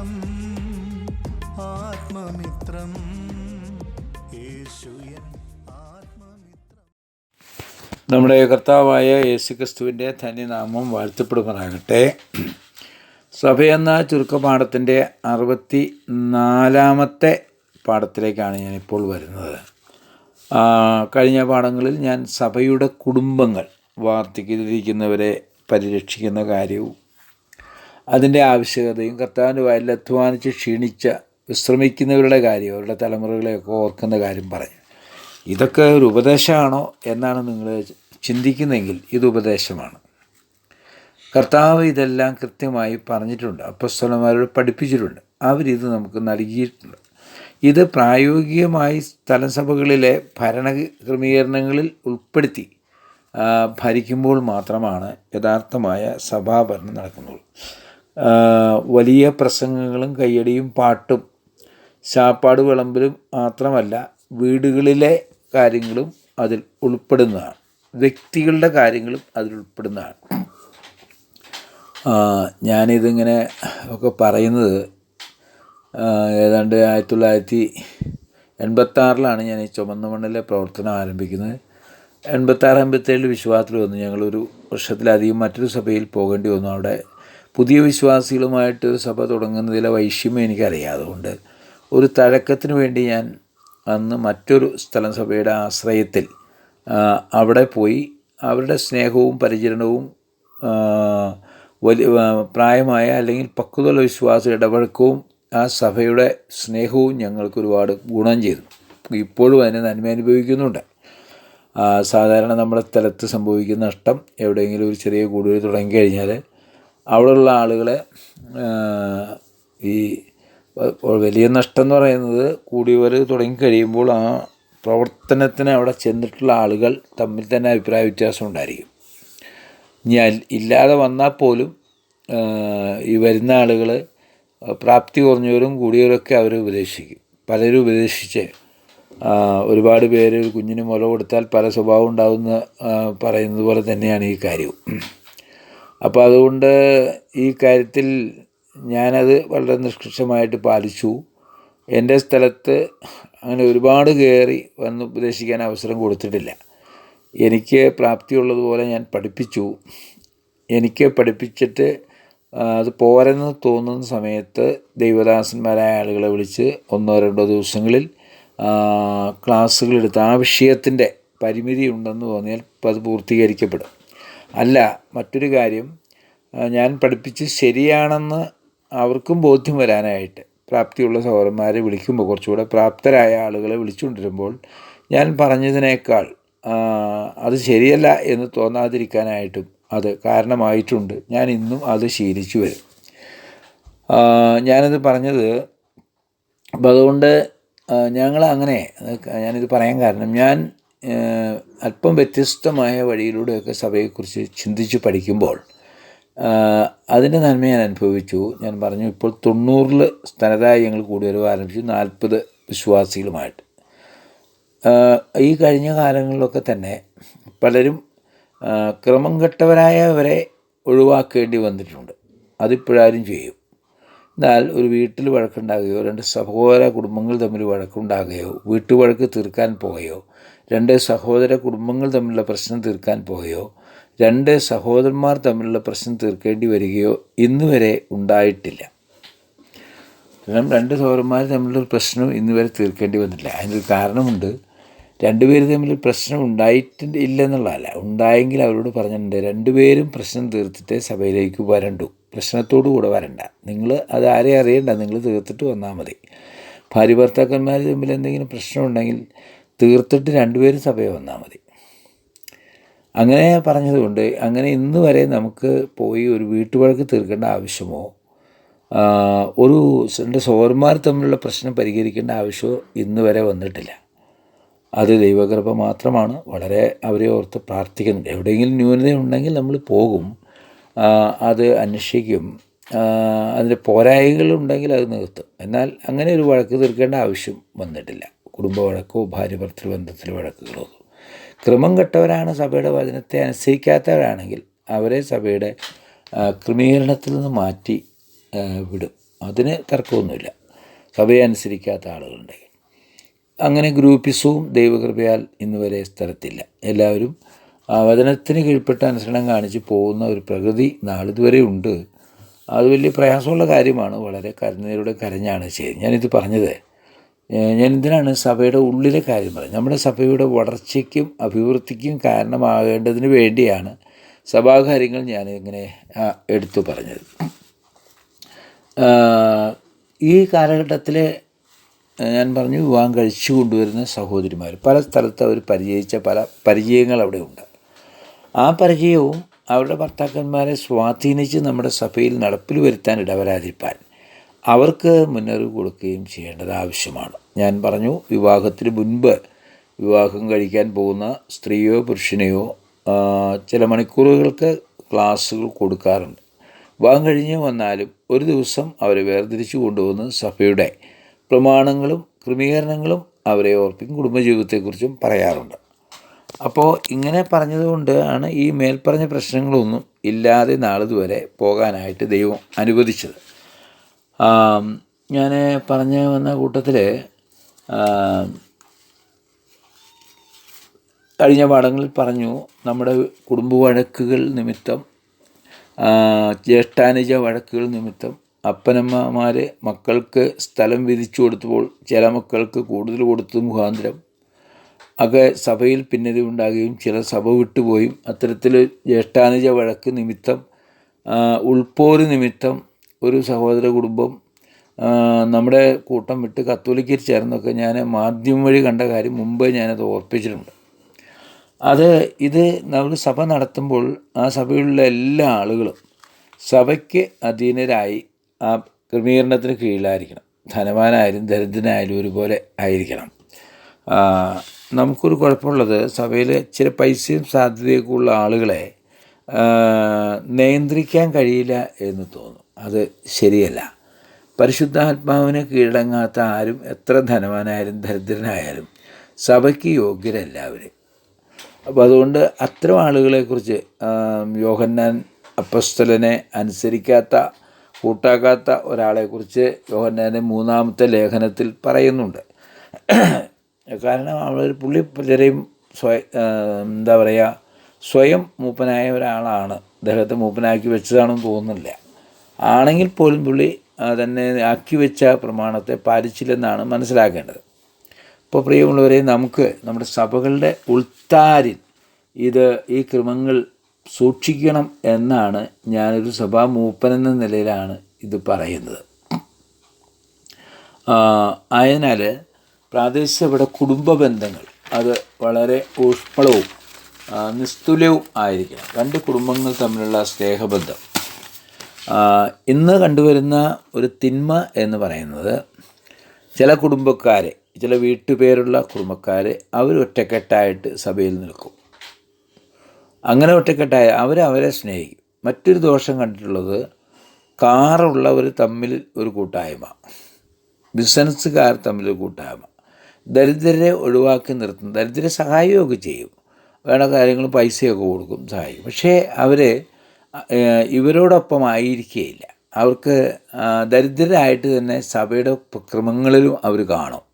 ആത്മമിത്രം ആത്മമിത്രം. യേശുയൻ നമ്മുടെ കർത്താവായ യേശുക്രിസ്തുവിന്റെ ധന്യനാമം വാഴ്ത്തപ്പെടുമാറാകട്ടെ. സഭയെന്ന ചുരുക്കപാഠത്തിന്റെ അറുപത്തി നാലാമത്തെ പാഠത്തിലേക്കാണ് ഞാനിപ്പോൾ വരുന്നത്. കഴിഞ്ഞ പാഠങ്ങളിൽ ഞാൻ സഭയുടെ കുടുംബങ്ങൾ വാർദ്ധക്യത്തിലിരിക്കുന്നവരെ പരിരക്ഷിക്കുന്ന കാര്യവും അതിന്റെ ആവശ്യകതയും കർത്താവിന്റെ വയലിൽ അധ്വാനിച്ച് ക്ഷീണിച്ച വിശ്രമിക്കുന്നവരുടെ കാര്യം അവരുടെ തലമുറകളെയൊക്കെ ഓർക്കുന്ന കാര്യം പറഞ്ഞു. ഇതൊക്കെ ഒരു ഉപദേശമാണോ എന്നാണ് നിങ്ങൾ ചിന്തിക്കുന്നതെങ്കിൽ ഇത് ഉപദേശമാണ്. കർത്താവ് ഇതെല്ലാം കൃത്യമായി പറഞ്ഞിട്ടുണ്ട് അപ്പസ്വലന്മാരോട് പഠിപ്പിച്ചിട്ടുണ്ട് അവരിത് നമുക്ക് നൽകിയിട്ടുണ്ട്. ഇത് പ്രായോഗികമായി സ്ഥലസഭകളിലെ ഭരണ ക്രമീകരണങ്ങളിൽ ഉൾപ്പെടുത്തി ഭരിക്കുമ്പോൾ മാത്രമാണ് യഥാർത്ഥമായ സഭാഭരണം നടക്കുന്നുള്ളൂ വലിയ പ്രസംഗങ്ങളും കയ്യടിയും പാട്ടും ശാപ്പാട് വിളമ്പലും മാത്രമല്ല വീടുകളിലെ കാര്യങ്ങളും അതിൽ ഉൾപ്പെടുന്നതാണ്. വ്യക്തികളുടെ കാര്യങ്ങളും അതിൽ ഉൾപ്പെടുന്നതാണ്. ഞാനിതിങ്ങനെ ഒക്കെ പറയുന്നത് ഏതാണ്ട് ആയിരത്തി തൊള്ളായിരത്തി എൺപത്താറിലാണ് ഞാൻ ഈ ചുമന്ന മണ്ണിലെ പ്രവർത്തനം ആരംഭിക്കുന്നത്. എൺപത്താറ് എൺപത്തേഴിൽ വിശ്വാസത്തിൽ വന്നു. ഞങ്ങളൊരു വർഷത്തിലധികം മറ്റൊരു സഭയിൽ പോകേണ്ടി വന്നു. അവിടെ പുതിയ വിശ്വാസികളുമായിട്ട് ഒരു സഭ തുടങ്ങുന്നതിലെ വൈഷമ്യം എനിക്കറിയാതുകൊണ്ട് ഒരു തഴക്കത്തിന് വേണ്ടി ഞാൻ അന്ന് മറ്റൊരു സ്ഥലം സഭയുടെ ആശ്രയത്തിൽ അവിടെ പോയി അവരുടെ സ്നേഹവും പരിചരണവും വലിയ പ്രായമായ അല്ലെങ്കിൽ പക്വതയുള്ള വിശ്വാസ ഇടപഴക്കവും ആ സഭയുടെ സ്നേഹവും ഞങ്ങൾക്ക് ഒരുപാട് ഗുണം ചെയ്തു. ഇപ്പോഴും അതിനെ നന്മ അനുഭവിക്കുന്നുണ്ട്. സാധാരണ നമ്മുടെ സ്ഥലത്ത് സംഭവിക്കുന്ന നഷ്ടം എവിടെയെങ്കിലും ഒരു ചെറിയ കൂടുതൽ തുടങ്ങിക്കഴിഞ്ഞാൽ അവിടെയുള്ള ആളുകളെ ഈ വലിയ നഷ്ടം എന്ന് പറയുന്നത് കൂടിയവർ തുടങ്ങിക്കഴിയുമ്പോൾ ആ പ്രവർത്തനത്തിന് അവിടെ ചെന്നിട്ടുള്ള ആളുകൾ തമ്മിൽ തന്നെ അഭിപ്രായ വ്യത്യാസം ഉണ്ടായിരിക്കും. ഞാൻ ഇല്ലാതെ വന്നാൽ പോലും ഈ വരുന്ന ആളുകൾ പ്രാപ്തി കുറഞ്ഞവരും കൂടിയവരൊക്കെ അവർ ഉപദേശിക്കും. പലരും ഉപദേശിച്ച് ഒരുപാട് പേര് കുഞ്ഞിന് മുല കൊടുത്താൽ പല സ്വഭാവം ഉണ്ടാകുന്ന ആ, പറയുന്നത് പോലെ തന്നെയാണ് ഈ കാര്യവും. അപ്പോൾ അതുകൊണ്ട് ഈ കാര്യത്തിൽ ഞാനത് വളരെ നിഷ്കർഷമായിട്ട് പാലിച്ചു. എന്റെ സ്ഥലത്ത് അങ്ങനെ ഒരുപാട് കയറി വന്ന് ഉപദേശിക്കാൻ അവസരം കൊടുത്തിട്ടില്ല. എനിക്ക് പ്രാപ്തിയുള്ളതുപോലെ ഞാൻ പഠിപ്പിച്ചു. എനിക്ക് പഠിപ്പിച്ചിട്ട് അത് പോരെന്ന് തോന്നുന്ന സമയത്ത് ദൈവദാസന്മാരായ ആളുകളെ വിളിച്ച് ഒന്നോ രണ്ടോ ദിവസങ്ങളിൽ ക്ലാസ്സുകളെടുത്ത് ആ വിഷയത്തിന്റെ പരിമിതി ഉണ്ടെന്ന് തോന്നിയാൽ അത് പൂർത്തീകരിക്കപ്പെടും. അല്ല മറ്റൊരു കാര്യം. ഞാൻ പഠിപ്പിച്ച് ശരിയാണെന്ന് അവർക്കും ബോധ്യം വരാനായിട്ട് പ്രാപ്തിയുള്ള സഹോദരന്മാരെ വിളിക്കുമ്പോൾ കുറച്ചുകൂടെ പ്രാപ്തരായ ആളുകളെ വിളിച്ചുകൊണ്ടിരുമ്പോൾ ഞാൻ പറഞ്ഞതിനേക്കാൾ അത് ശരിയല്ല എന്ന് തോന്നാതിരിക്കാനായിട്ടും അത് കാരണമായിട്ടുണ്ട്. ഞാൻ ഇന്നും അത് ശീലിച്ചു വരും. ഞാനത് പറഞ്ഞത് അപ്പം അതുകൊണ്ട് ഞങ്ങൾ അങ്ങനെ ഞാനിത് പറയാൻ കാരണം ഞാൻ അല്പം വ്യത്യസ്തമായ വഴിയിലൂടെയൊക്കെ സഭയെക്കുറിച്ച് ചിന്തിച്ച് പഠിക്കുമ്പോൾ അതിന്റെ നന്മ ഞാൻ അനുഭവിച്ചു. ഞാൻ പറഞ്ഞു ഇപ്പോൾ തൊണ്ണൂറിൽ സ്ഥലതായി ഞങ്ങൾ കൂടി വരവ് ആരംഭിച്ചു നാൽപ്പത് വിശ്വാസികളുമായിട്ട്. ഈ കഴിഞ്ഞ കാലങ്ങളിലൊക്കെ തന്നെ പലരും ക്രമം കെട്ടവരായവരെ ഒഴിവാക്കേണ്ടി വന്നിട്ടുണ്ട്. അതിപ്പോഴാരും ചെയ്യും. എന്നാൽ ഒരു വീട്ടിൽ വഴക്കുണ്ടാകുകയോ രണ്ട് സഹോദര കുടുംബങ്ങൾ തമ്മിൽ വഴക്കുണ്ടാകുകയോ വീട്ടുവഴക്ക് തീർക്കാൻ പോവുകയോ രണ്ട് സഹോദര കുടുംബങ്ങൾ തമ്മിലുള്ള പ്രശ്നം തീർക്കാൻ പോയോ? രണ്ട് സഹോദരന്മാർ തമ്മിലുള്ള പ്രശ്നം തീർക്കേണ്ടി വരികയോ ഇന്നുവരെ ഉണ്ടായിട്ടില്ല. കാരണം രണ്ട് സഹോദരന്മാർ തമ്മിലുള്ള പ്രശ്നം ഇന്നുവരെ തീർക്കേണ്ടി വന്നില്ല അതിനൊരു കാരണമുണ്ട്. രണ്ടുപേരും തമ്മിൽ പ്രശ്നം ഉണ്ടായിട്ടുണ്ട് ഇല്ലെന്നുള്ളതല്ല. ഉണ്ടായെങ്കിൽ അവരോട് പറഞ്ഞിട്ടുണ്ട് രണ്ടുപേരും പ്രശ്നം തീർത്തിട്ട് സഭയിലേക്ക് വരണ്ടു. പ്രശ്നത്തോടു കൂടെ വരണ്ട. നിങ്ങൾ അത് ആരെയും അറിയണ്ട. നിങ്ങൾ തീർത്തിട്ട് വന്നാൽ മതി. ഭാര്യ ഭർത്താക്കന്മാർ തമ്മിൽ എന്തെങ്കിലും പ്രശ്നമുണ്ടെങ്കിൽ തീർത്തിട്ട് രണ്ടുപേരും സഭയിൽ വന്നാൽ മതി. അങ്ങനെ പറഞ്ഞതുകൊണ്ട് അങ്ങനെ ഇന്ന് വരെ നമുക്ക് പോയി ഒരു വീട്ടുവഴക്ക് തീർക്കേണ്ട ആവശ്യമോ ഒരു രണ്ട് സഹോദരന്മാർ തമ്മിലുള്ള പ്രശ്നം പരിഹരിക്കേണ്ട ആവശ്യമോ ഇന്ന് വരെ വന്നിട്ടില്ല. അത് ദൈവകൃപ മാത്രമാണ്. വളരെ അവരെ ഓർത്ത് പ്രാർത്ഥിക്കുന്നുണ്ട് എവിടെയെങ്കിലും ന്യൂനതയുണ്ടെങ്കിൽ നമ്മൾ പോകും. അത് അന്വേഷിക്കും. അതിന്റെ പോരായികളുണ്ടെങ്കിൽ അത് നിർത്തും എന്നാൽ അങ്ങനെ ഒരു വഴക്ക് തീർക്കേണ്ട ആവശ്യം വന്നിട്ടില്ല. കുടുംബ വഴക്കോ ഭാര്യ ഭർത്തൃ വഴക്കുകളോ ക്രമം കെട്ടവരാണ് സഭയുടെ വചനത്തെ അനുസരിക്കാത്തവരാണെങ്കിൽ അവരെ സഭയുടെ ക്രമീകരണത്തിൽ നിന്ന് മാറ്റി വിടും. അതിന് തർക്കമൊന്നുമില്ല. സഭയെ അനുസരിക്കാത്ത ആളുകളുണ്ടെങ്കിൽ അങ്ങനെ ഗ്രൂപ്പിസവും ദൈവകൃപയാൽ ഇന്ന് വരെ സ്ഥലത്തില്ല. എല്ലാവരും വചനത്തിന് കീഴ്പ്പെട്ട അനുസരണം കാണിച്ച് പോകുന്ന ഒരു പ്രകൃതി നാളിതുവരെ ഉണ്ട്. അത് വലിയ പ്രയാസമുള്ള കാര്യമാണ്. വളരെ കരുന്നേരുടെ കരഞ്ഞാണ് ചെയ്യുന്നത് ഞാനിത് പറഞ്ഞത് ഞാൻ എന്തിനാണ് സഭയുടെ ഉള്ളിലെ കാര്യം പറയുന്നത്? നമ്മുടെ സഭയുടെ വളർച്ചയ്ക്കും അഭിവൃദ്ധിക്കും കാരണമാകേണ്ടതിന് വേണ്ടിയാണ് സഭാകാര്യങ്ങൾ ഞാൻ ഇങ്ങനെ എടുത്തു പറഞ്ഞത്. ഈ കാലഘട്ടത്തിൽ ഞാൻ പറഞ്ഞു വിവാഹം കഴിച്ചു കൊണ്ടുവരുന്ന സഹോദരിമാർ. പല സ്ഥലത്ത് അവർ പരിചയിച്ച പല പരിചയങ്ങൾ അവിടെ ഉണ്ട്. ആ പരിചയവും അവരുടെ ഭർത്താക്കന്മാരെ സ്വാധീനിച്ച് നമ്മുടെ സഭയിൽ നടപ്പിൽ വരുത്താൻ ഇടവരാതിരിക്കാൻ അവർക്ക് മുന്നറിവ് കൊടുക്കുകയും ചെയ്യേണ്ടത് ആവശ്യമാണ്. ഞാൻ പറഞ്ഞു വിവാഹത്തിന് മുൻപ് വിവാഹം കഴിക്കാൻ പോകുന്ന സ്ത്രീയോ പുരുഷനെയോ ചില മണിക്കൂറുകൾക്ക് ക്ലാസ്സുകൾ കൊടുക്കാറുണ്ട്. വിവാഹം കഴിഞ്ഞ് വന്നാലും ഒരു ദിവസം അവരെ വേർതിരിച്ചു കൊണ്ടുവന്ന് സഭയുടെ പ്രമാണങ്ങളും ക്രമീകരണങ്ങളും അവരെ ഓർപ്പിക്കും കുടുംബജീവിതത്തെക്കുറിച്ചും പറയാറുണ്ട്. അപ്പോൾ ഇങ്ങനെ പറഞ്ഞതുകൊണ്ട് ആണ് ഈ മേൽപ്പറഞ്ഞ പ്രശ്നങ്ങളൊന്നും ഇല്ലാതെ നാളിതുവരെ പോകാനായിട്ട് ദൈവം അനുവദിച്ചത്. ഞാൻ പറഞ്ഞു വന്ന കൂട്ടത്തിൽ കഴിഞ്ഞ പാഠങ്ങളിൽ പറഞ്ഞു നമ്മുടെ കുടുംബ വഴക്കുകൾ നിമിത്തം ജ്യേഷ്ഠാനുജ വഴക്കുകൾ നിമിത്തം അപ്പനമ്മമാർ മക്കൾക്ക് സ്ഥലം വിധിച്ചു കൊടുത്തപ്പോൾ ചില മക്കൾക്ക് കൂടുതൽ കൊടുത്ത മുഖാന്തരം. ഒക്കെ സഭയിൽ ഭിന്നത ഉണ്ടാകുകയും ചില സഭ വിട്ടുപോയും. അത്തരത്തിൽ ജ്യേഷ്ഠാനുജ വഴക്ക് നിമിത്തം ഉൾപ്പോര് നിമിത്തം ഒരു സഹോദര കുടുംബം നമ്മുടെ കൂട്ടം വിട്ട് കത്തോലിക്കയിൽ ചേർന്നൊക്കെ ഞാൻ മാധ്യമം വഴി കണ്ട കാര്യം മുമ്പ് ഞാനത് ഓർപ്പിച്ചിട്ടുണ്ട്. അത് ഇത് നമ്മൾ സഭ നടത്തുമ്പോൾ ആ സഭയിലുള്ള എല്ലാ ആളുകളും സഭയ്ക്ക് അധീനരായി ആ ക്രമീകരണത്തിന് കീഴിലായിരിക്കണം. ധനവാനായാലും ദരിദ്രനായാലും ഒരുപോലെ ആയിരിക്കണം. നമുക്കൊരു കുഴപ്പമുള്ളത് സഭയിൽ ചില പൈസയും സാധ്യതയൊക്കെ ഉള്ള ആളുകളെ നിയന്ത്രിക്കാൻ കഴിയില്ല എന്ന് തോന്നും. അത് ശരിയല്ല. പരിശുദ്ധാത്മാവിന് കീഴടങ്ങാത്ത ആരും എത്ര ധനവാനായാലും ദരിദ്രനായാലും സഭയ്ക്ക് യോഗ്യരല്ല അവർ അപ്പോൾ അതുകൊണ്ട് അത്തരം ആളുകളെക്കുറിച്ച് യോഹന്നാൻ അപ്പസ്തലനെ അനുസരിക്കാത്ത കൂട്ടാക്കാത്ത ഒരാളെക്കുറിച്ച് യോഹന്നാന്റെ മൂന്നാമത്തെ ലേഖനത്തിൽ പറയുന്നുണ്ട്. കാരണം അവർ പുള്ളി പലരെയും സ്വയം എന്താ പറയുക സ്വയം മൂപ്പനായ ഒരാളാണ്. അദ്ദേഹത്തെ മൂപ്പനാക്കി വെച്ചതാണെന്ന് തോന്നുന്നില്ല. ആണെങ്കിൽ പോലും പുള്ളി തന്നെ ആക്കി വെച്ച പ്രമാണത്തെ പാലിച്ചില്ലെന്നാണ് മനസ്സിലാക്കേണ്ടത്. ഇപ്പോൾ പ്രിയമുള്ളവരെ നമുക്ക് നമ്മുടെ സഭകളുടെ ഉൾത്താരിൽ ഇത് ഈ ക്രമങ്ങൾ സൂക്ഷിക്കണം എന്നാണ് ഞാനൊരു സഭാ മൂപ്പൻ എന്ന നിലയിലാണ് ഇത് പറയുന്നത്. ആയതിനാൽ പ്രാദേശിക ഇവിടെ കുടുംബ ബന്ധങ്ങൾ അത് വളരെ ഊഷ്മളവും നിസ്തുലവും ആയിരിക്കണം. രണ്ട് കുടുംബങ്ങൾ തമ്മിലുള്ള സ്നേഹബന്ധം. ഇന്ന് കണ്ടുവരുന്ന ഒരു തിന്മ എന്ന് പറയുന്നത് ചില കുടുംബക്കാർ ചില വീട്ടുപേരുള്ള കുടുംബക്കാർ അവർ ഒറ്റക്കെട്ടായിട്ട് സഭയിൽ നിൽക്കും. അങ്ങനെ ഒറ്റക്കെട്ടായ അവർ അവരെ സ്നേഹിക്കും. മറ്റൊരു ദോഷം കണ്ടിട്ടുള്ളത് കാറുള്ളവർ തമ്മിൽ ഒരു കൂട്ടായ്മ. ബിസിനസ്സുകാർ തമ്മിൽ കൂട്ടായ്മ. ദരിദ്രരെ ഒഴിവാക്കി നിർത്തും ദരിദ്രരെ സഹായമൊക്കെ ചെയ്യും. വേണ്ട കാര്യങ്ങൾ പൈസയൊക്കെ കൊടുക്കും സഹായിക്കും. പക്ഷേ അവർ ഇവരോടൊപ്പം ആയിരിക്കുകയില്ല അവർക്ക് ദരിദ്രരായിട്ട് തന്നെ സഭയുടെ ഉപക്രമങ്ങളിലും അവർ കാണും.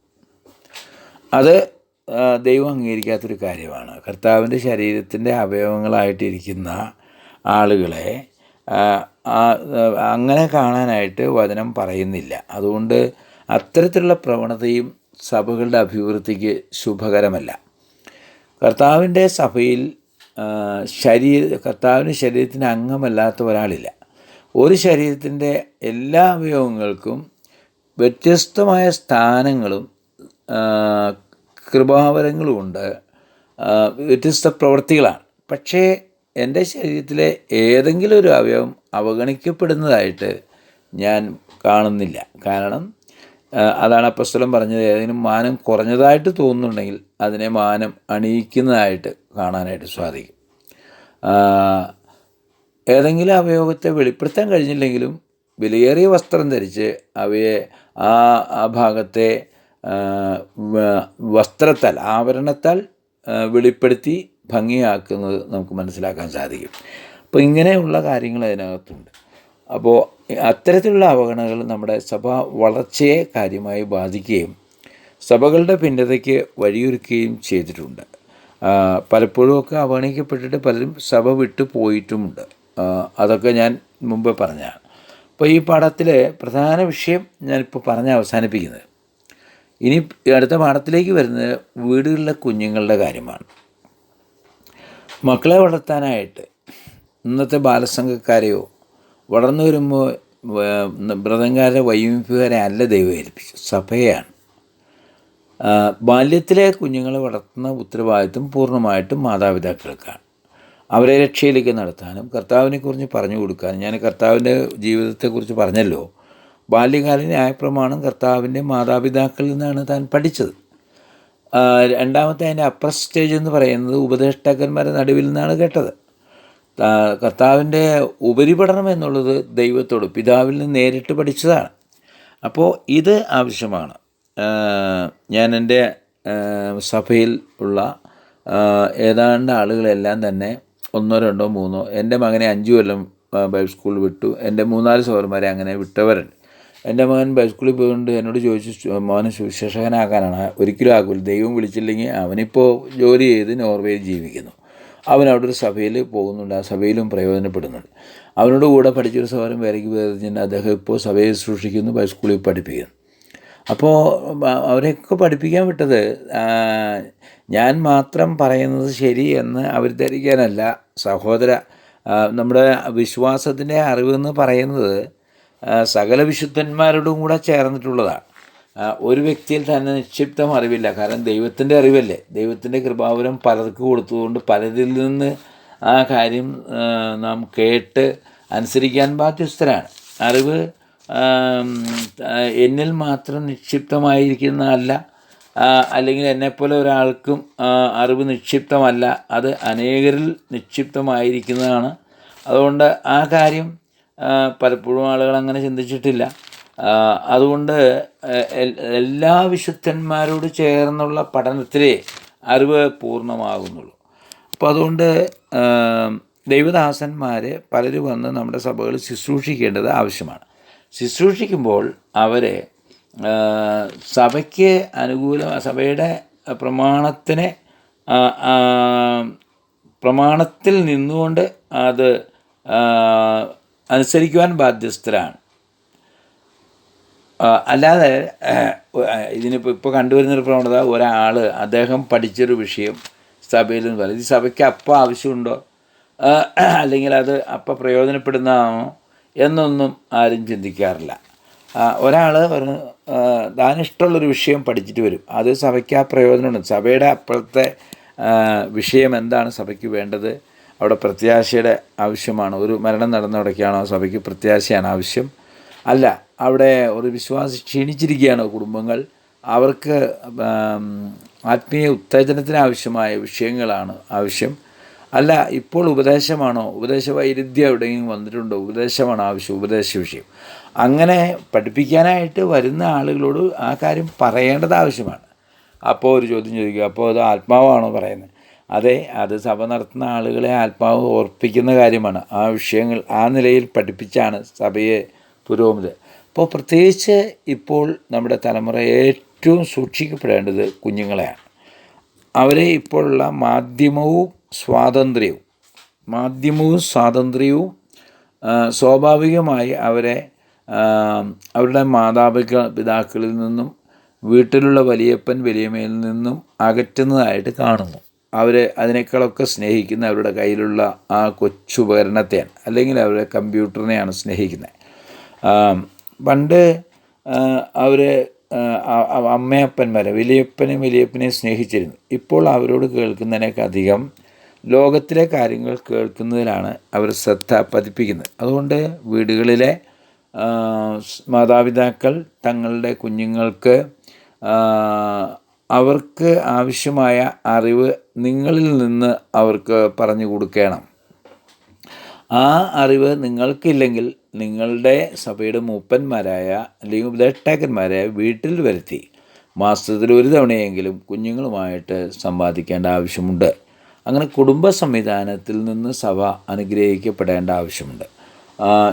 അത് ദൈവം അംഗീകരിക്കാത്തൊരു കാര്യമാണ്. കർത്താവിന്റെ ശരീരത്തിന്റെ അവയവങ്ങളായിട്ടിരിക്കുന്ന ആളുകളെ അങ്ങനെ കാണാനായിട്ട് വചനം പറയുന്നില്ല. അതുകൊണ്ട് അത്തരത്തിലുള്ള പ്രവണതയും സഭകളുടെ അഭിവൃദ്ധിക്ക് ശുഭകരമല്ല. കർത്താവിന്റെ സഭയിൽ ശരീര കർത്താവിന് ശരീരത്തിന് അംഗമല്ലാത്ത ഒരാളില്ല. ഒരു ശരീരത്തിന്റെ എല്ലാ അവയവങ്ങൾക്കും വ്യത്യസ്തമായ സ്ഥാനങ്ങളും കൃപാവരങ്ങളും ഉണ്ട് വ്യത്യസ്ത പ്രവൃത്തികളാണ്. പക്ഷേ എന്റെ ശരീരത്തിലെ ഏതെങ്കിലും ഒരു അവയവം അവഗണിക്കപ്പെടുന്നതായിട്ട് ഞാൻ കാണുന്നില്ല. കാരണം അതാണ് അപ്പസ്തലം പറഞ്ഞത്. ഏതെങ്കിലും മാനം കുറഞ്ഞതായിട്ട് തോന്നുന്നുണ്ടെങ്കിൽ അതിനെ മാനം അണിയിക്കുന്നതായിട്ട് കാണാനായിട്ട് സാധിക്കും. ഏതെങ്കിലും അവയോഗത്തെ വെളിപ്പെടുത്താൻ കഴിഞ്ഞില്ലെങ്കിലും വിലയേറിയ വസ്ത്രം ധരിച്ച് അവയെ ആ ആ ഭാഗത്തെ വസ്ത്രത്താൽ ആവരണത്താൽ വെളിപ്പെടുത്തി ഭംഗിയാക്കുന്നത് നമുക്ക് മനസ്സിലാക്കാൻ സാധിക്കും. അപ്പോൾ ഇങ്ങനെയുള്ള കാര്യങ്ങൾ അതിനകത്തുണ്ട്. അപ്പോൾ അത്തരത്തിലുള്ള അവഗണനകൾ നമ്മുടെ സഭ വളർച്ചയെ കാര്യമായി ബാധിക്കുകയും സഭകളുടെ ഭിന്നതയ്ക്ക് വഴിയൊരുക്കുകയും ചെയ്തിട്ടുണ്ട്. പലപ്പോഴുമൊക്കെ അവഗണിക്കപ്പെട്ടിട്ട് പലരും സഭ വിട്ടു പോയിട്ടുമുണ്ട്. അതൊക്കെ ഞാൻ മുമ്പ് പറഞ്ഞതാണ്. അപ്പോൾ ഈ പാഠത്തിലെ പ്രധാന വിഷയം ഞാനിപ്പോൾ പറഞ്ഞ് അവസാനിപ്പിക്കുന്നത്. ഇനി അടുത്ത പാഠത്തിലേക്ക് വരുന്നത് വീടുകളിലെ കുഞ്ഞുങ്ങളുടെ കാര്യമാണ്. മക്കളെ വളർത്താനായിട്ട് ഇന്നത്തെ ബാലസംഘക്കാരെയോ വളർന്നു വരുമ്പോൾ വ്രതംകാരെ വൈമിപ്പുകാരെ അല്ല ദൈവം ഏൽപ്പിച്ചു സഭയാണ്. ബാല്യത്തിലെ കുഞ്ഞുങ്ങളെ വളർത്തുന്ന ഉത്തരവാദിത്വം പൂർണമായിട്ടും മാതാപിതാക്കൾക്കാണ്. അവരെ രക്ഷയിലേക്ക് നടത്താനും കർത്താവിനെക്കുറിച്ച് പറഞ്ഞു കൊടുക്കാനും ഞാൻ കർത്താവിന്റെ ജീവിതത്തെക്കുറിച്ച് പറഞ്ഞല്ലോ. ബാല്യകാല ന്യായപ്രമാണം കർത്താവിന്റെ മാതാപിതാക്കളിൽ നിന്നാണ് താൻ പഠിച്ചത്. രണ്ടാമത്തെ അതിന്റെ അപ്പർ സ്റ്റേജ് എന്ന് പറയുന്നത് ഉപദേഷ്ടാക്കന്മാരുടെ നടുവിൽ നിന്നാണ് കേട്ടത്. കർത്താവിന്റെ ഉപരിപഠനം എന്നുള്ളത് ദൈവത്തോട് പിതാവിൽ നിന്ന് നേരിട്ട് പഠിച്ചതാണ്. അപ്പോൾ ഇത് ആവശ്യമാണ്. ഞാൻ എന്റെ സഭയിൽ ഉള്ള ഏതാണ്ട് ആളുകളെല്ലാം തന്നെ ഒന്നോ രണ്ടോ മൂന്നോ എന്റെ മകനെ അഞ്ചു കൊല്ലം ബൈബിൾ സ്കൂളിൽ വിട്ടു. എന്റെ മൂന്നാൽ സഹോദരന്മാരെ അങ്ങനെ വിട്ടവരുണ്ട്. എന്റെ മകൻ ബൈബിൾ സ്കൂളിൽ പോയിക്കൊണ്ട് എന്നോട് ചോദിച്ചു "സു- മോനെ സുവിശേഷകനാക്കാനാണ് ഒരിക്കലും ആകില്ല ദൈവം വിളിച്ചില്ലെങ്കിൽ അവനിപ്പോൾ ജോലി ചെയ്ത് നോർവേയിൽ ജീവിക്കുന്നു. അവൻ അവിടെ ഒരു സഭയിൽ പോകുന്നുണ്ട്. ആ സഭയിലും പ്രയോജനപ്പെടുന്നുണ്ട്. അവനോട് കൂടെ പഠിച്ചൊരു സഹോദരൻ വേലയ്ക്ക് വേർതിന് അദ്ദേഹം ഇപ്പോൾ സഭയെ സൂക്ഷിക്കുന്നു സ്കൂളിൽ പഠിപ്പിക്കുന്നു. അപ്പോൾ അവരെയൊക്കെ പഠിപ്പിക്കാൻ വിട്ടത് ഞാൻ മാത്രം പറയുന്നത് ശരി എന്ന് അവർ ധരിക്കാനല്ല സഹോദര നമ്മുടെ വിശ്വാസത്തിന്റെ അറിവെന്ന് പറയുന്നത് സകല വിശുദ്ധന്മാരോടും കൂടെ ചേർന്നിട്ടുള്ളതാണ്. ഒരു വ്യക്തിയിൽ തന്നെ നിക്ഷിപ്തം അറിവില്ല. കാരണം ദൈവത്തിന്റെ അറിവല്ലേ? ദൈവത്തിന്റെ കൃപാവരം പലർക്ക് കൊടുത്തതുകൊണ്ട് പലരിൽ നിന്ന് ആ കാര്യം നാം കേട്ട് അനുസരിക്കാൻ ബാധ്യസ്ഥരാണ്. അറിവ് എന്നിൽ മാത്രം നിക്ഷിപ്തമായിരിക്കുന്നതല്ല. അല്ല അല്ലെങ്കിൽ എന്നെപ്പോലെ ഒരാൾക്കും അറിവ് നിക്ഷിപ്തമല്ല. അത് അനേകരിൽ നിക്ഷിപ്തമായിരിക്കുന്നതാണ്. അതുകൊണ്ട് ആ കാര്യം പലപ്പോഴും ആളുകൾ അങ്ങനെ ചിന്തിച്ചിട്ടില്ല. അതുകൊണ്ട് എല്ലാ വിശുദ്ധന്മാരോട് ചേർന്നുള്ള പഠനത്തിലേ അറിവ് പൂർണമാകുന്നുള്ളൂ. അപ്പോൾ അതുകൊണ്ട് ദൈവദാസന്മാർ പലരും വന്ന് നമ്മുടെ സഭകളിൽ ശുശ്രൂഷിക്കേണ്ടത് ആവശ്യമാണ്. ശുശ്രൂഷിക്കുമ്പോൾ അവരെ സഭയ്ക്ക് അനുകൂല സഭയുടെ പ്രമാണത്തിന് പ്രമാണത്തിൽ നിന്നുകൊണ്ട് അത് അനുസരിക്കുവാൻ ബാധ്യസ്ഥരാണ്. അല്ലാതെ ഇതിനിപ്പോൾ ഇപ്പോൾ കണ്ടുവരുന്നൊരു പ്രവണത ഒരാൾ അദ്ദേഹം പഠിച്ചൊരു വിഷയം സഭയിൽ നിന്ന് പറയും ഇത് സഭയ്ക്ക് അപ്പം ആവശ്യമുണ്ടോ? അല്ലെങ്കിൽ അത് അപ്പം പ്രയോജനപ്പെടുന്നതാണോ എന്നൊന്നും ആരും ചിന്തിക്കാറില്ല. ഒരാൾ പറഞ്ഞു താനിഷ്ടമുള്ളൊരു വിഷയം പഠിച്ചിട്ട് വരും. അത് സഭയ്ക്ക് ആ പ്രയോജനമുണ്ട്. സഭയുടെ അപ്പോഴത്തെ വിഷയം എന്താണ് സഭയ്ക്ക് വേണ്ടത്? അവിടെ പ്രത്യാശയുടെ ആവശ്യമാണ്? ഒരു മരണം നടന്നവിടേക്കാണോ? സഭയ്ക്ക് പ്രത്യാശയാണ് ആവശ്യം. അല്ല അവിടെ ഒരു വിശ്വാസി ക്ഷീണിച്ചിരിക്കുകയാണ് കുടുംബങ്ങൾ. അവർക്ക് ആത്മീയ ഉത്തേജനത്തിന് ആവശ്യമായ വിഷയങ്ങളാണ് ആവശ്യം. അല്ല ഇപ്പോൾ ഉപദേശമാണോ? ഉപദേശ വൈരുദ്ധ്യം എവിടെയെങ്കിലും വന്നിട്ടുണ്ടോ? ഉപദേശമാണ് ആവശ്യം ഉപദേശ വിഷയം. അങ്ങനെ പഠിപ്പിക്കാനായിട്ട് വരുന്ന ആളുകളോട് ആ കാര്യം പറയേണ്ടത് ആവശ്യമാണ്. അപ്പോൾ ഒരു ചോദ്യം ചോദിക്കുക അപ്പോൾ അത് ആത്മാവാണോ പറയുന്നത്? അതെ അത് സഭ നടത്തുന്ന ആളുകളെ ആത്മാവ് ഓർപ്പിക്കുന്ന കാര്യമാണ്. ആ വിഷയങ്ങൾ ആ നിലയിൽ പഠിപ്പിച്ചാണ് സഭയെ പുരോഗതി അപ്പോൾ പ്രത്യേകിച്ച് ഇപ്പോൾ നമ്മുടെ തലമുറ ഏറ്റവും സൂക്ഷിക്കപ്പെടേണ്ടത് കുഞ്ഞുങ്ങളെയാണ്. അവരെ ഇപ്പോഴുള്ള മാധ്യമവും സ്വാതന്ത്ര്യവും മാധ്യമവും സ്വാതന്ത്ര്യവും സ്വാഭാവികമായി അവരെ അവരുടെ മാതാപിതാ പിതാക്കളിൽ നിന്നും വീട്ടിലുള്ള വലിയപ്പൻ വലിയമ്മയിൽ നിന്നും അകറ്റുന്നതായിട്ട് കാണുന്നു. അവർ അതിനേക്കാളൊക്കെ സ്നേഹിക്കുന്ന അവരുടെ കയ്യിലുള്ള ആ കൊച്ചുപകരണത്തെയാണ് അല്ലെങ്കിൽ അവരുടെ കമ്പ്യൂട്ടറിനെയാണ് സ്നേഹിക്കുന്നത്. പണ്ട് അവർ അമ്മയപ്പന്മാരെ വലിയപ്പനെയും വലിയപ്പനെയും സ്നേഹിച്ചിരുന്നു. ഇപ്പോൾ അവരോട് കേൾക്കുന്നതിനേക്കധികം ലോകത്തിലെ കാര്യങ്ങൾ കേൾക്കുന്നതിലാണ് അവർ ശ്രദ്ധ പതിപ്പിക്കുന്നത്. അതുകൊണ്ട് വീടുകളിലെ മാതാപിതാക്കൾ തങ്ങളുടെ കുഞ്ഞുങ്ങൾക്ക് അവർക്ക് ആവശ്യമായ അറിവ് നിങ്ങളിൽ നിന്ന് അവർക്ക് പറഞ്ഞു കൊടുക്കണം. ആ അറിവ് നിങ്ങൾക്കില്ലെങ്കിൽ നിങ്ങളുടെ സഭയുടെ മൂപ്പന്മാരായ അല്ലെങ്കിൽ ഉപദേഷ്ടാക്കന്മാരെ വീട്ടിൽ വരുത്തി മാസത്തിൽ ഒരു തവണയെങ്കിലും കുഞ്ഞുങ്ങളുമായിട്ട് സമ്പാദിക്കേണ്ട ആവശ്യമുണ്ട്. അങ്ങനെ കുടുംബ സംവിധാനത്തിൽ നിന്ന് സഭ അനുഗ്രഹിക്കപ്പെടേണ്ട ആവശ്യമുണ്ട്.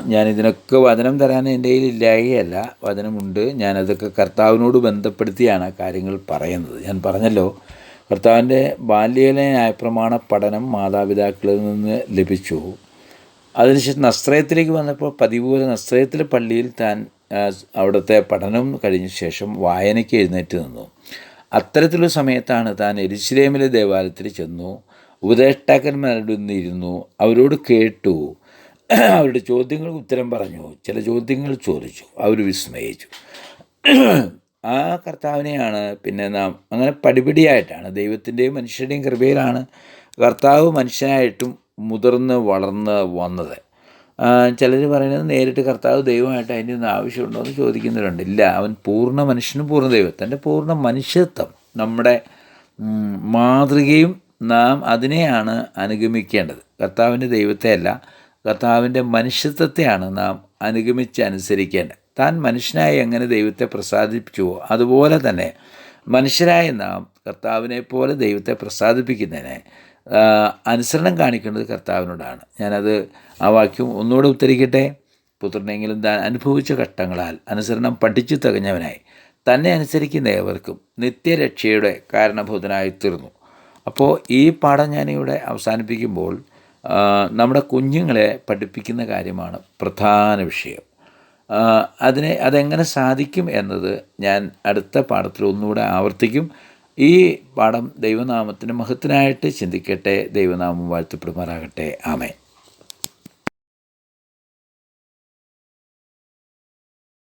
ഞാനിതിനൊക്കെ വചനം തരാൻ എന്റെ കയ്യിൽ ഇല്ലായല്ല വചനമുണ്ട്. ഞാനതൊക്കെ കർത്താവിനോട് ബന്ധപ്പെടുത്തിയാണ് കാര്യങ്ങൾ പറയുന്നത്. ഞാൻ പറഞ്ഞല്ലോ കർത്താവിന്റെ ബാല്യകാല ന്യായപ്രമാണ പഠനം മാതാപിതാക്കളിൽ നിന്ന് ലഭിച്ചു. അതിനുശേഷം നസ്ത്രയത്തിലേക്ക് വന്നപ്പോൾ പതിവ് പോലെ നസ്ത്രയത്തിലെ പള്ളിയിൽ താൻ അവിടുത്തെ പഠനം കഴിഞ്ഞ ശേഷം വായനയ്ക്ക് എഴുന്നേറ്റ് നിന്നു. അത്തരത്തിലുള്ള സമയത്താണ് താൻ എരിശിലേമിലെ ദേവാലയത്തിൽ ചെന്നു ഉപദേഷ്ടാക്കന്മാരുടെ ഇരുന്നു അവരോട് കേട്ടു. അവരുടെ ചോദ്യങ്ങൾക്ക് ഉത്തരം പറഞ്ഞു. ചില ചോദ്യങ്ങൾ ചോദിച്ചു. അവർ വിസ്മയിച്ചു. ആ കർത്താവിനെയാണ് പിന്നെ നാം അങ്ങനെ പടിപടിയായിട്ടാണ് ദൈവത്തിന്റെയും മനുഷ്യരുടെയും കൃപയിലാണ് കർത്താവ് മനുഷ്യനായിട്ടും മുതിർന്ന് വളർന്ന് വന്നത്. ചിലർ പറയുന്നത് നേരിട്ട് കർത്താവ് ദൈവമായിട്ട് അതിന്റെ ഒന്നും ആവശ്യമുണ്ടോ എന്ന് ചോദിക്കുന്നവരുണ്ട്. ഇല്ല അവൻ പൂർണ മനുഷ്യനും പൂർണ ദൈവത്തിന്റെ പൂർണ മനുഷ്യത്വം നമ്മുടെ മാതൃകയും നാം അതിനെയാണ് അനുഗമിക്കേണ്ടത്. കർത്താവിന്റെ ദൈവത്തെയല്ല കർത്താവിന്റെ മനുഷ്യത്വത്തെയാണ് നാം അനുഗമിച്ച് അനുസരിക്കേണ്ടത്. താൻ മനുഷ്യനായി എങ്ങനെ ദൈവത്തെ പ്രസാദിപ്പിച്ചുവോ അതുപോലെ തന്നെ മനുഷ്യരായ നാം കർത്താവിനെ പോലെ ദൈവത്തെ പ്രസാദിപ്പിക്കുന്നതിന് അനുസരണം കാണിക്കേണ്ടത് കർത്താവിനോടാണ്. ഞാനത് ആ വാക്യം ഒന്നുകൂടെ ഉത്തരിക്കട്ടെ പുത്രനെങ്കിലും താൻ അനുഭവിച്ച ഘട്ടങ്ങളാൽ അനുസരണം പഠിച്ചു തികഞ്ഞവനായി. തന്നെ അനുസരിക്കുന്ന ഏവർക്കും നിത്യരക്ഷയുടെ കാരണഭൂതനായി തീർന്നു. അപ്പോൾ ഈ പാഠം ഞാനിവിടെ അവസാനിപ്പിക്കുമ്പോൾ നമ്മുടെ കുഞ്ഞുങ്ങളെ പഠിപ്പിക്കുന്ന കാര്യമാണ് പ്രധാന വിഷയം. അതിനെ അതെങ്ങനെ സാധിക്കും എന്നത് ഞാൻ അടുത്ത പാഠത്തിൽ ഒന്നുകൂടെ ആവർത്തിക്കും. ഈ പാഠം ദൈവനാമത്തിന് മഹത്തിനായിട്ട് ചിന്തിക്കട്ടെ. ദൈവനാമം വാഴ്ത്തപ്പെടുമാറാകട്ടെ. ആമേ